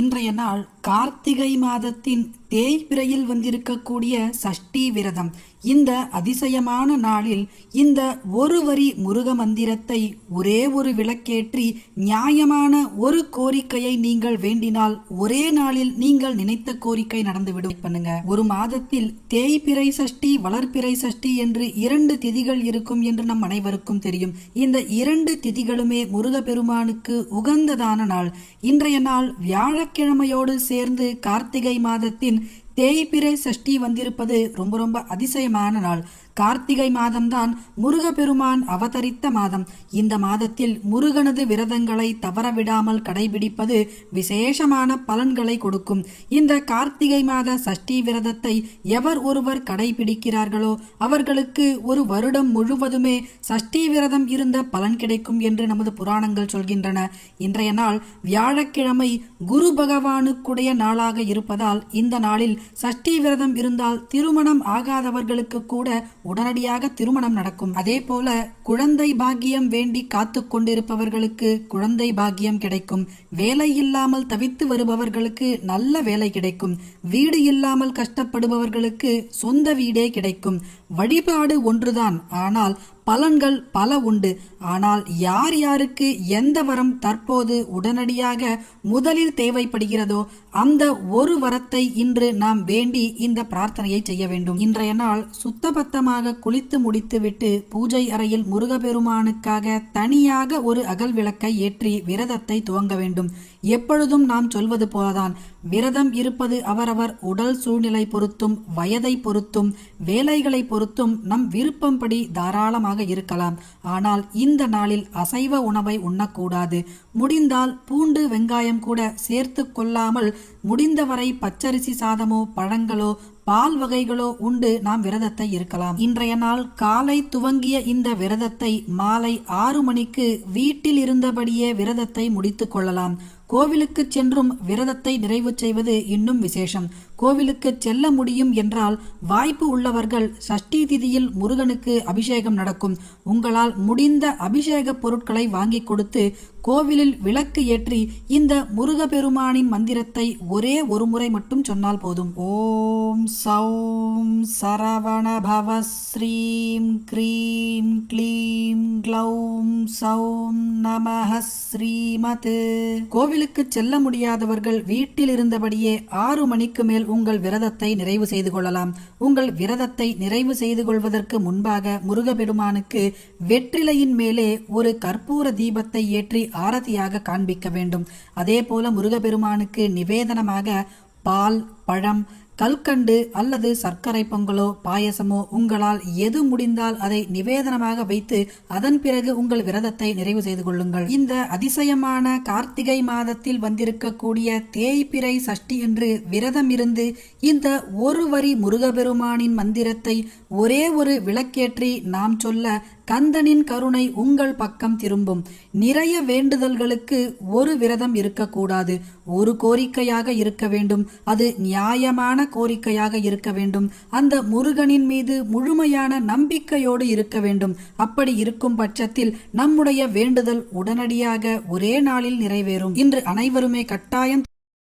இன்றைய நாள் கார்த்திகை மாதத்தின் தேய்பிரையில் வந்திருக்கக்கூடிய சஷ்டி விரதம். இந்த அதிசயமான நாளில் இந்த ஒரு வரி முருக மந்திரத்தை ஒரே ஒரு விளக்கேற்றி நியாயமான ஒரு கோரிக்கையை நீங்கள் வேண்டினால் ஒரே நாளில் நீங்கள் நினைத்த கோரிக்கை நடந்துவிடும். பண்ணுங்க. ஒரு மாதத்தில் தேய்பிறை சஷ்டி வளர்ப்பிறை சஷ்டி என்று இரண்டு திதிகள் இருக்கும் என்று நம் அனைவருக்கும் தெரியும். இந்த இரண்டு திதிகளுமே முருகப்பெருமானுக்கு உகந்ததான நாள். இன்றைய நாள் வியாழக்கிழமையோடு சேர்ந்து கார்த்திகை மாதத்தின் தேய்பிறை சஷ்டி வந்திருப்பது ரொம்ப ரொம்ப அதிசயமான நாள். கார்த்திகை மாதம்தான் முருகப்பெருமான் அவதரித்த மாதம். இந்த மாதத்தில் முருகனது விரதங்களை தவறவிடாமல் கடைபிடிப்பது விசேஷமான பலன்களை கொடுக்கும். இந்த கார்த்திகை மாத சஷ்டி விரதத்தை எவர் ஒருவர் கடைபிடிக்கிறார்களோ அவர்களுக்கு ஒரு வருடம் முழுவதுமே சஷ்டி விரதம் இருந்த பலன் கிடைக்கும் என்று நமது புராணங்கள் சொல்கின்றன. இன்றைய நாள் வியாழக்கிழமை குரு பகவானுக்குடைய நாளாக இருப்பதால் இந்த நாளில் சஷ்டி விரதம் இருந்தால் திருமணம் ஆகாதவர்களுக்கு கூட உடனடியாக திருமணம் நடக்கும். அதே போல குழந்தை பாக்கியம் வேண்டி காத்து கொண்டிருப்பவர்களுக்கு குழந்தை பாக்கியம் கிடைக்கும். வேலை இல்லாமல் தவித்து வருபவர்களுக்கு நல்ல வேலை கிடைக்கும். வீடு இல்லாமல் கஷ்டப்படுபவர்களுக்கு சொந்த வீடே கிடைக்கும். வழிபாடு ஒன்றுதான். ஆனால் பலன்கள் பல உண்டு. ஆனால் யார் யாருக்கு எந்த வரம் தற்போது உடனடியாக முதலில் தேவைப்படுகிறதோ அந்த ஒரு வரத்தை இன்று நாம் வேண்டி இந்த பிரார்த்தனையை செய்ய வேண்டும். இன்றைய நாள் சுத்தபத்தமாக குளித்து முடித்துவிட்டு பூஜை அறையில் முருகபெருமானுக்காக தனியாக ஒரு அகல் விளக்கை ஏற்றி விரதத்தை துவங்க வேண்டும். எப்பொழுதும் நாம் சொல்வது போலதான் விரதம் இருப்பது அவரவர் உடல் சூழ்நிலை பொறுத்தும் வயதை பொறுத்தும் வேலைகளை பொறுத்தும் நம் விருப்பம்படி தாராளமாக இருக்கலாம். ஆனால் இந்த நாளில் அசைவ உணவை உண்ணக்கூடாது. முடிந்தால் பூண்டு வெங்காயம் கூட சேர்த்து கொள்ளாமல் முடிந்தவரை பச்சரிசி சாதமோ பழங்களோ பால் வகைகளோ உண்டு நாம் விரதத்தை இருக்கலாம். இன்றைய நாள் காலை துவங்கிய இந்த விரதத்தை மாலை ஆறு மணிக்கு வீட்டில் இருந்தபடியே விரதத்தை முடித்துக் கொள்ளலாம். கோவிலுக்கு சென்றும் விரதத்தை நிறைவு செய்வது இன்னும் விசேஷம். கோவிலுக்கு செல்ல முடியும் என்றால் வாய்ப்பு உள்ளவர்கள் சஷ்டி திதியில் முருகனுக்கு அபிஷேகம் நடக்கும். உங்களால் முடிந்த அபிஷேக பொருட்களை வாங்கி கொடுத்து கோவிலில் விளக்கு ஏற்றி இந்த முருகப்பெருமானின் மந்திரத்தை ஒரே ஒரு முறை மட்டும் சொன்னால் போதும். ஓம் சௌம் சரவண பவ ஸ்ரீம் க்ரீம் க்ளீம் க்ளௌம் சௌம் நமஹ ஸ்ரீமது. கோவிலுக்கு செல்ல முடியாதவர்கள் வீட்டில் இருந்தபடியே ஆறு மணிக்கு மேல் உங்கள் விரதத்தை நிறைவு செய்து கொள்ளலாம். உங்கள் விரதத்தை நிறைவு செய்து கொள்வதற்கு முன்பாக முருகபெருமானுக்கு வெற்றிலையின் மேலே ஒரு கற்பூர தீபத்தை ஏற்றி ஆரதியாக காண்பிக்க வேண்டும். அதே போல முருகபெருமானுக்கு நிவேதனமாக பால் பழம் கல்கண்டு அல்லது சர்க்கரை பொங்கலோ பாயசமோ உங்களால் எது முடிந்தால் அதை நிவேதனமாக வைத்து அதன் பிறகு உங்கள் விரதத்தை நிறைவு செய்து கொள்ளுங்கள். இந்த அதிசயமான கார்த்திகை மாதத்தில் வந்திருக்கக்கூடிய தேய்பிறை சஷ்டி என்று விரதம் இருந்து இந்த ஒரு வரி முருகபெருமானின் மந்திரத்தை ஒரே ஒரு விளக்கேற்றி நாம் சொல்ல கந்தனின் கருணை உங்கள் பக்கம் திரும்பும். நிறைய வேண்டுதல்களுக்கு ஒரு விரதம் இருக்கக்கூடாது. ஒரு கோரிக்கையாக இருக்க வேண்டும். அது நியாயமான கோரிக்கையாக இருக்க வேண்டும். அந்த முருகனின் மீது முழுமையான நம்பிக்கையோடு இருக்க வேண்டும். அப்படி இருக்கும் பட்சத்தில் நம்முடைய வேண்டுதல் உடனடியாக ஒரே நாளில் நிறைவேறும். இன்று அனைவருமே கட்டாயம்